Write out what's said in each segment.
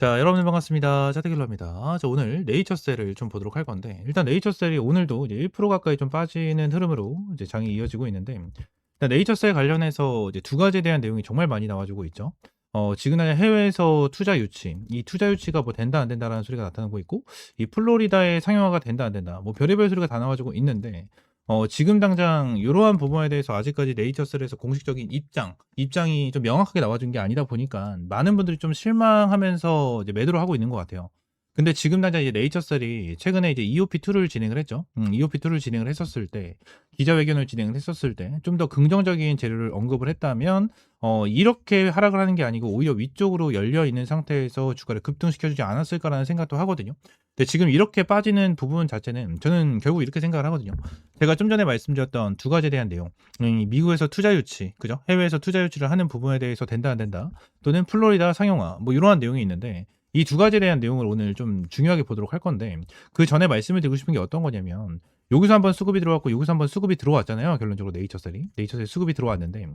자, 여러분들 반갑습니다. 짜테길러입니다. 자, 오늘 네이처셀을 좀 보도록 할 건데, 일단 네이처셀이 오늘도 이제 1% 가까이 좀 빠지는 흐름으로 이제 장이 이어지고 있는데, 일단 네이처셀 관련해서 이제 두 가지에 대한 내용이 정말 많이 나와주고 있죠. 어, 지금은 해외에서 투자 유치, 이 투자 유치가 뭐 된다 안 된다라는 소리가 나타나고 있고, 이 플로리다의 상용화가 된다 안 된다, 뭐 별의별 소리가 다 나와주고 있는데, 어, 지금 당장 이러한 부분에 대해서 아직까지 네이처셀에서 공식적인 입장, 입장이 좀 명확하게 나와준 게 아니다 보니까 많은 분들이 좀 실망하면서 이제 매도를 하고 있는 것 같아요. 근데 지금 당장 이제 네이처셀이 최근에 이제 EOP2를 진행을 했죠. 음, EOP2를 진행을 했었을 때, 기자회견을 진행을 했었을 때, 좀 더 긍정적인 재료를 언급을 했다면, 어, 이렇게 하락을 하는 게 아니고 오히려 위쪽으로 열려 있는 상태에서 주가를 급등시켜주지 않았을까라는 생각도 하거든요. 근데 지금 이렇게 빠지는 부분 자체는 저는 결국 이렇게 생각을 하거든요. 제가 좀 전에 말씀드렸던 두 가지에 대한 내용, 음, 미국에서 투자 유치, 그죠? 해외에서 투자 유치를 하는 부분에 대해서 된다 안 된다, 또는 플로리다 상용화, 뭐 이러한 내용이 있는데 이 두 가지에 대한 내용을 오늘 좀 중요하게 보도록 할 건데 그 전에 말씀을 드리고 싶은 게 어떤 거냐면 여기서 한번 수급이 들어왔고 여기서 한번 수급이 들어왔잖아요. 결론적으로 네이처셀이 네이처셀 수급이 들어왔는데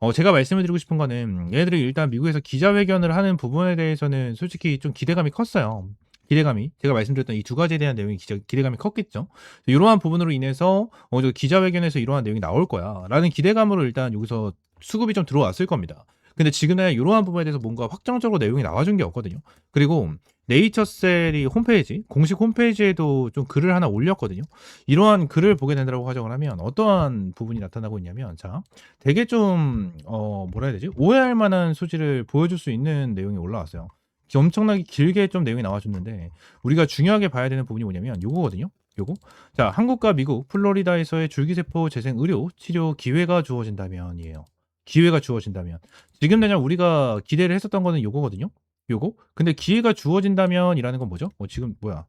어, 제가 말씀을 드리고 싶은 거는 얘들이 일단 미국에서 기자회견을 하는 부분에 대해서는 솔직히 좀 기대감이 컸어요. 기대감이 제가 말씀드렸던 이 두 가지에 대한 내용이 기자, 기대감이 컸겠죠. 이러한 부분으로 인해서 어, 저 기자회견에서 이러한 내용이 나올 거야라는 기대감으로 일단 여기서 수급이 좀 들어왔을 겁니다. 근데 지금은 이러한 부분에 대해서 뭔가 확정적으로 내용이 나와준 게 없거든요. 그리고 네이처셀이 홈페이지, 공식 홈페이지에도 좀 글을 하나 올렸거든요. 이러한 글을 보게 된다고 가정을 하면 어떠한 부분이 나타나고 있냐면, 자, 되게 좀, 어, 뭐라 해야 되지? 오해할 만한 소지를 보여줄 수 있는 내용이 올라왔어요. 엄청나게 길게 좀 내용이 나와줬는데, 우리가 중요하게 봐야 되는 부분이 뭐냐면, 요거거든요. 요거. 자, 한국과 미국, 플로리다에서의 줄기세포 재생 의료 치료 기회가 주어진다면이에요. 기회가 주어진다면. 지금 당장 우리가 기대를 했었던 거는 요거거든요. 요거. 근데 기회가 주어진다면이라는 건 뭐죠? 어, 지금 뭐야?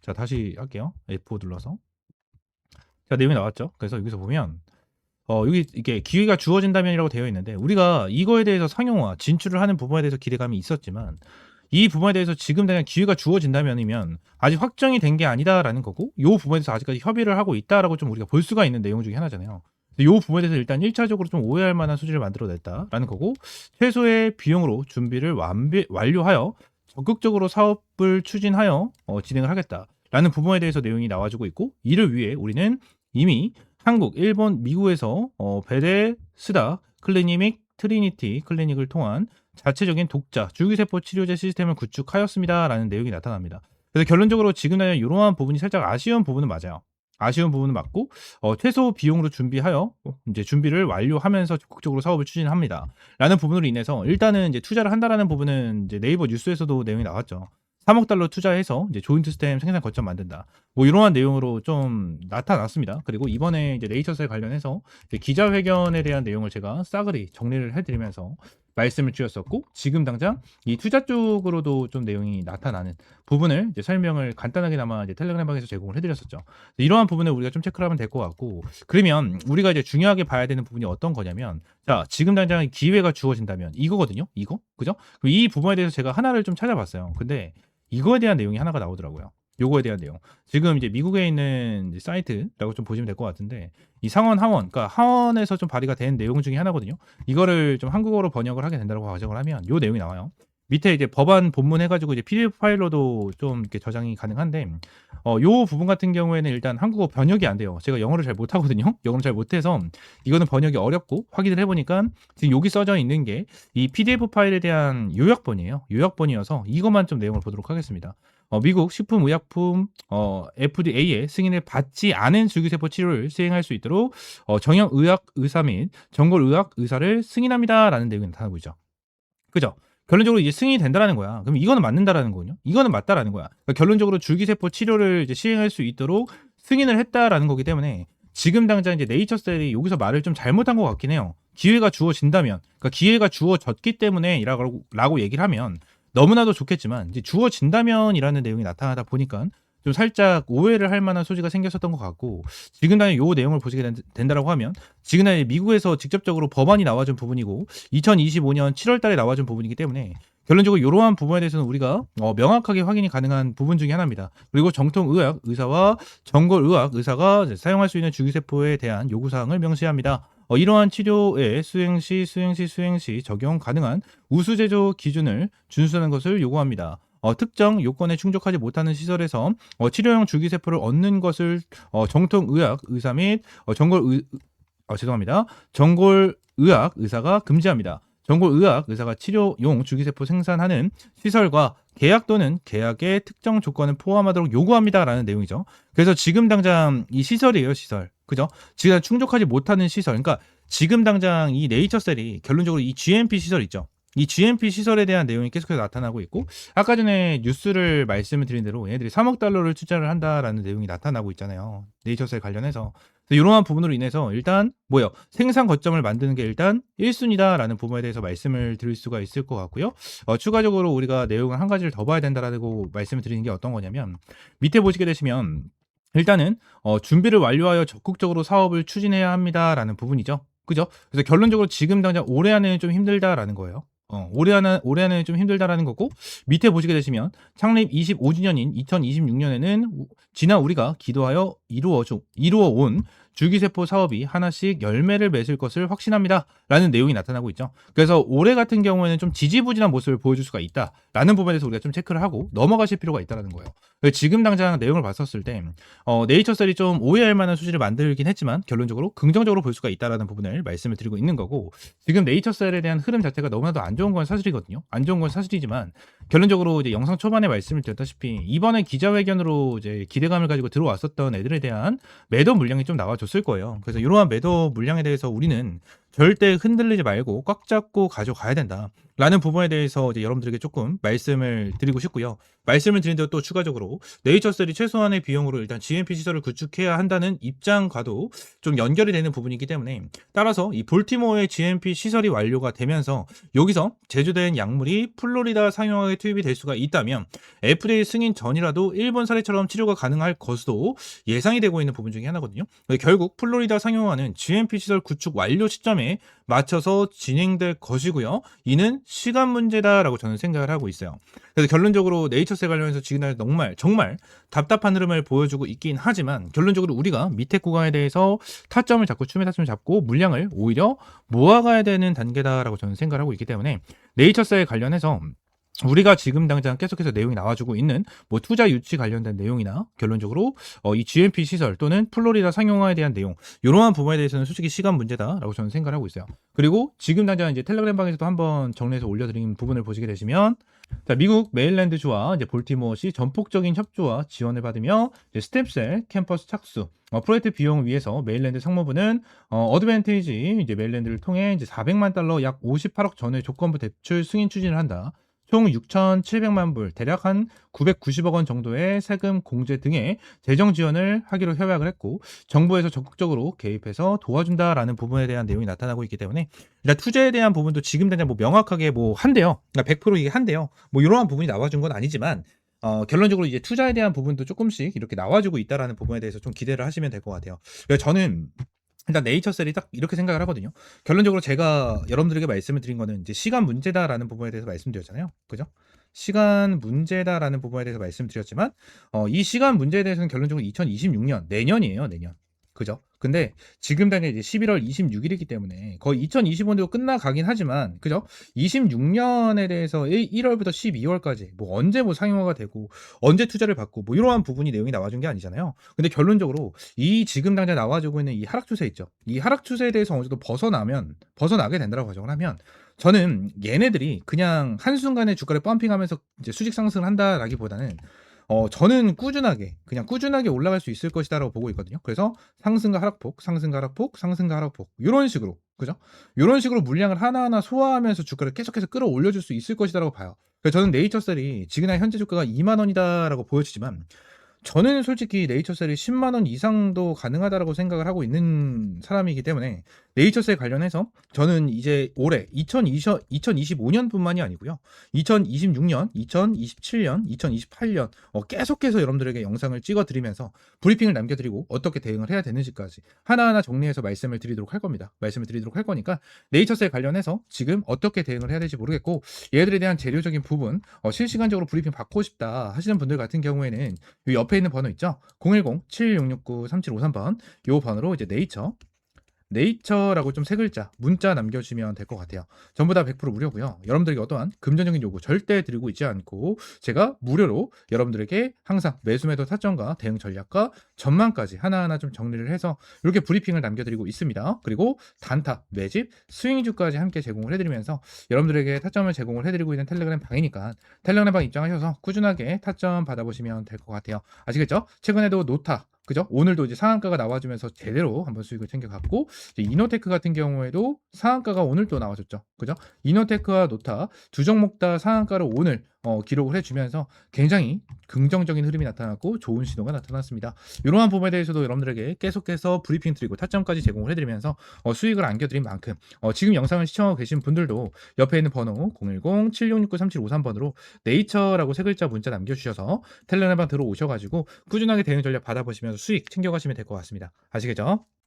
자, 다시 할게요. F5 눌러서. 자, 내용이 나왔죠. 그래서 여기서 보면 어, 여기 이게 기회가 주어진다면이라고 되어 있는데 우리가 이거에 대해서 상용화, 진출을 하는 부분에 대해서 기대감이 있었지만 이 부분에 대해서 지금 당장 기회가 주어진다면이면 아직 확정이 된 게 아니다라는 거고 이 부분에 대해서 아직까지 협의를 하고 있다라고 좀 우리가 볼 수가 있는 내용 중에 하나잖아요. 이 부분에 대해서 일단 1차적으로 좀 오해할 만한 소지를 만들어냈다라는 거고 최소의 비용으로 준비를 완비, 완료하여 적극적으로 사업을 추진하여 어, 진행을 하겠다라는 부분에 대해서 내용이 나와주고 있고 이를 위해 우리는 이미 한국, 일본, 미국에서 어, 베데스다 클리닉 트리니티 클리닉을 통한 자체적인 독자 줄기세포 치료제 시스템을 구축하였습니다라는 내용이 나타납니다. 그래서 결론적으로 지금 은 이러한 부분이 살짝 아쉬운 부분은 맞아요. 아쉬운 부분은 맞고 어, 최소 비용으로 준비하여 어, 이제 준비를 완료하면서 적극적으로 사업을 추진합니다. 라는 부분으로 인해서 일단은 이제 투자를 한다라는 부분은 이제 네이버 뉴스에서도 내용이 나왔죠. 3억 달러 투자해서 이제 조인트 스템 생산 거점 만든다. 뭐 이러한 내용으로 좀 나타났습니다. 그리고 이번에 이제 네이처셀 관련해서 기자회견에 대한 내용을 제가 싸그리 정리를 해드리면서 말씀을 드렸었고 지금 당장 이 투자 쪽으로도 좀 내용이 나타나는 부분을 이제 설명을 간단하게나마 이제 텔레그램 방에서 제공을 해드렸었죠. 이러한 부분을 우리가 좀 체크를 하면 될 것 같고 그러면 우리가 이제 중요하게 봐야 되는 부분이 어떤 거냐면 자 지금 당장 기회가 주어진다면 이거거든요. 이거 그죠? 이 부분에 대해서 제가 하나를 좀 찾아봤어요. 근데 이거에 대한 내용이 하나가 나오더라고요. 요거에 대한 내용. 지금 이제 미국에 있는 이제 사이트라고 좀 보시면 될 것 같은데 이 상원 하원, 그러니까 하원에서 좀 발의가 된 내용 중에 하나거든요. 이거를 좀 한국어로 번역을 하게 된다고 가정을 하면 요 내용이 나와요. 밑에 이제 법안 본문 해가지고 이제 PDF 파일로도 좀 이렇게 저장이 가능한데, 어, 요 부분 같은 경우에는 일단 한국어 번역이 안 돼요. 제가 영어를 잘 못하거든요. 영어를 잘 못해서 이거는 번역이 어렵고 확인을 해보니까 지금 여기 써져 있는 게 이 PDF 파일에 대한 요약본이에요. 요약본이어서 이것만 좀 내용을 보도록 하겠습니다. 어, 미국 식품의약품 어, FDA의 승인을 받지 않은 줄기세포 치료를 시행할 수 있도록 어, 정형의학 의사 및 전골의학 의사를 승인합니다라는 내용이 나타나고 있죠. 그죠? 결론적으로 이제 승인이 된다라는 거야. 그럼 이거는 맞는다라는 거군요. 이거는 맞다라는 거야. 그러니까 결론적으로 줄기세포 치료를 이제 시행할 수 있도록 승인을 했다라는 거기 때문에 지금 당장 이제 네이처셀이 여기서 말을 좀 잘못한 것 같긴 해요. 기회가 주어진다면, 그러니까 기회가 주어졌기 때문에라고 라고 얘기를 하면 너무나도 좋겠지만 이제 주어진다면이라는 내용이 나타나다 보니까 좀 살짝 오해를 할 만한 소지가 생겼었던 것 같고 지금 당에 요 내용을 보시게 된, 다라고 하면 지금 당에 미국에서 직접적으로 법안이 나와준 부분이고 2025년 7월달에 나와준 부분이기 때문에 결론적으로 이러한 부분에 대해서는 우리가 어, 명확하게 확인이 가능한 부분 중에 하나입니다. 그리고 정통의학 의사와 정골의학 의사가 사용할 수 있는 주기세포에 대한 요구사항을 명시합니다. 어, 이러한 치료의 수행 시, 수행 시, 수행 시 적용 가능한 우수 제조 기준을 준수하는 것을 요구합니다. 어, 특정 요건에 충족하지 못하는 시설에서 어, 치료용 줄기세포를 얻는 것을 어, 정통의학 의사 및 어, 전골의 어, 죄송합니다. 전골의학 의사가 금지합니다. 전골의학 의사가 치료용 줄기세포 생산하는 시설과 계약 또는 계약의 특정 조건을 포함하도록 요구합니다라는 내용이죠. 그래서 지금 당장 이 시설이에요, 시설. 그죠? 지금 충족하지 못하는 시설. 그러니까 지금 당장 이 네이처셀이 결론적으로 이 GMP 시설 있죠. 이 GMP 시설에 대한 내용이 계속해서 나타나고 있고 아까 전에 뉴스를 말씀을 드린 대로 얘네들이 3억 달러를 투자를 한다라는 내용이 나타나고 있잖아요. 네이처셀 관련해서. 이러한 부분으로 인해서 일단 뭐요? 생산 거점을 만드는 게 일단 1순위다라는 부분에 대해서 말씀을 드릴 수가 있을 것 같고요. 어, 추가적으로 우리가 내용을 한 가지를 더 봐야 된다라고 말씀을 드리는 게 어떤 거냐면 밑에 보시게 되시면 일단은 어, 준비를 완료하여 적극적으로 사업을 추진해야 합니다라는 부분이죠. 그죠? 그래서 결론적으로 지금 당장 올해 안에는 좀 힘들다라는 거예요. 어, 올해 안에 올해 안에는 좀 힘들다라는 거고 밑에 보시게 되시면 창립 25주년인 2026년에는 지난 우리가 기도하여 이루어 이루어 온 줄기세포 사업이 하나씩 열매를 맺을 것을 확신합니다. 라는 내용이 나타나고 있죠. 그래서 올해 같은 경우에는 좀 지지부진한 모습을 보여줄 수가 있다. 라는 부분에 대해서 우리가 좀 체크를 하고 넘어가실 필요가 있다는 거예요. 지금 당장 내용을 봤었을 때, 어, 네이처셀이 좀 오해할 만한 수지를 만들긴 했지만, 결론적으로 긍정적으로 볼 수가 있다라는 부분을 말씀을 드리고 있는 거고, 지금 네이처셀에 대한 흐름 자체가 너무나도 안 좋은 건 사실이거든요. 안 좋은 건 사실이지만, 결론적으로 이제 영상 초반에 말씀을 드렸다시피, 이번에 기자회견으로 이제 기대감을 가지고 들어왔었던 애들에 대한 매도 물량이 좀 나와 줬을 거예요. 그래서 이러한 매도 물량에 대해서 우리는 절대 흔들리지 말고 꽉 잡고 가져가야 된다. 라는 부분에 대해서 이제 여러분들에게 조금 말씀을 드리고 싶고요. 말씀을 드린 대로 또 추가적으로 네이처셀이 최소한의 비용으로 일단 GMP 시설을 구축해야 한다는 입장과도 좀 연결이 되는 부분이기 때문에 따라서 이 볼티모어의 GMP 시설이 완료가 되면서 여기서 제조된 약물이 플로리다 상용화에 투입이 될 수가 있다면 FDA 승인 전이라도 일본 사례처럼 치료가 가능할 것으로 예상이 되고 있는 부분 중에 하나거든요. 결국 플로리다 상용화는 GMP 시설 구축 완료 시점에 맞춰서 진행될 것이고요. 이는 시간 문제다라고 저는 생각을 하고 있어요. 그래서 결론적으로 네이처세 관련해서 지금 정말 정말 답답한 흐름을 보여주고 있긴 하지만 결론적으로 우리가 밑에 구간에 대해서 타점을 잡고 춤의 타점을 잡고 물량을 오히려 모아가야 되는 단계다라고 저는 생각을 하고 있기 때문에 네이처세 관련해서 우리가 지금 당장 계속해서 내용이 나와주고 있는 뭐 투자 유치 관련된 내용이나 결론적으로 어, 이 GMP 시설 또는 플로리다 상용화에 대한 내용 이러한 부분에 대해서는 솔직히 시간 문제다라고 저는 생각을 하고 있어요. 그리고 지금 당장 이제 텔레그램 방에서도 한번 정리해서 올려드린 부분을 보시게 되시면 자, 미국 메일랜드주와 이제 볼티모어시 전폭적인 협조와 지원을 받으며 스텝셀 캠퍼스 착수 어, 프로젝트 비용 위에서 메일랜드 상무부는 어, 어드밴티지 이제 메일랜드를 통해 이제 400만 달러 약 58억 전의 조건부 대출 승인 추진을 한다. 총 6,700만 불, 대략 한 990억 원 정도의 세금 공제 등의 재정 지원을 하기로 협약을 했고 정부에서 적극적으로 개입해서 도와준다라는 부분에 대한 내용이 나타나고 있기 때문에 일단 투자에 대한 부분도 지금 당장 뭐 명확하게 뭐 한대요. 그러니까 100% 이게 한대요. 뭐 이러한 부분이 나와준 건 아니지만 어, 결론적으로 이제 투자에 대한 부분도 조금씩 이렇게 나와주고 있다라는 부분에 대해서 좀 기대를 하시면 될 것 같아요. 저는 일단 네이처셀이 딱 이렇게 생각을 하거든요. 결론적으로 제가 여러분들에게 말씀을 드린 거는 이제 시간 문제다라는 부분에 대해서 말씀드렸잖아요. 그죠? 시간 문제다라는 부분에 대해서 말씀드렸지만 어, 이 시간 문제에 대해서는 결론적으로 2026년 내년이에요, 내년. 그죠? 근데 지금 당장 이제 11월 26일이기 때문에 거의 2025년도 끝나가긴 하지만 그죠? 26년에 대해서 1 월부터 12월까지 뭐 언제 뭐 상용화가 되고 언제 투자를 받고 뭐 이러한 부분이 내용이 나와준 게 아니잖아요. 근데 결론적으로 이 지금 당장 나와주고 있는 이 하락 추세 있죠. 이 하락 추세에 대해서 어느 정도 벗어나면 벗어나게 된다고 가정을 하면 저는 얘네들이 그냥 한순간에 주가를 펌핑하면서 이제 수직 상승을 한다라기보다는 어, 저는 꾸준하게 그냥 꾸준하게 올라갈 수 있을 것이다라고 보고 있거든요. 그래서 상승과 하락폭, 상승과 하락폭, 상승과 하락폭 이런 식으로 그죠? 이런 식으로 물량을 하나하나 소화하면서 주가를 계속해서 끌어올려줄 수 있을 것이다라고 봐요. 그래서 저는 네이처셀이 지금 현재 주가가 2만 원이다라고 보여지지만 저는 솔직히 네이처셀이 10만 원 이상도 가능하다라고 생각을 하고 있는 사람이기 때문에 네이처셀 관련해서 저는 이제 올해 2020, 2025년뿐만이 아니고요. 2026년, 2027년, 2028년 어, 계속해서 여러분들에게 영상을 찍어 드리면서 브리핑을 남겨 드리고 어떻게 대응을 해야 되는지까지 하나하나 정리해서 말씀을 드리도록 할 겁니다. 말씀을 드리도록 할 거니까 네이처셀 관련해서 지금 어떻게 대응을 해야 될지 모르겠고 얘들에 대한 재료적인 부분 어, 실시간적으로 브리핑 받고 싶다 하시는 분들 같은 경우에는 옆에 있는 번호 있죠? 010-7669-3753번 요 번호로 이제 네이처 네이처라고 좀 세 글자 문자 남겨주시면 될 것 같아요. 전부 다 100% 무료고요. 여러분들에게 어떠한 금전적인 요구 절대 드리고 있지 않고 제가 무료로 여러분들에게 항상 매수 매도 타점과 대응 전략과 전망까지 하나하나 좀 정리를 해서 이렇게 브리핑을 남겨드리고 있습니다. 그리고 단타, 매집, 스윙주까지 함께 제공을 해드리면서 여러분들에게 타점을 제공을 해드리고 있는 텔레그램 방이니까 텔레그램 방 입장하셔서 꾸준하게 타점 받아보시면 될 것 같아요. 아시겠죠? 최근에도 노타 그죠? 오늘도 이제 상한가가 나와주면서 제대로 한번 수익을 챙겨갔고 이노테크 같은 경우에도 상한가가 오늘 또 나와줬죠. 그죠? 이노테크와 노타 두 종목 다 상한가를 오늘 어, 기록을 해주면서 굉장히 긍정적인 흐름이 나타났고 좋은 신호가 나타났습니다. 이러한 부분에 대해서도 여러분들에게 계속해서 브리핑 드리고 타점까지 제공을 해드리면서 어, 수익을 안겨드린 만큼 어, 지금 영상을 시청하고 계신 분들도 옆에 있는 번호 010-7669-3753번으로 네이처라고 세 글자 문자 남겨주셔서 텔레그램방 들어오셔가지고 꾸준하게 대응 전략 받아보시면서 수익 챙겨가시면 될 것 같습니다. 아시겠죠?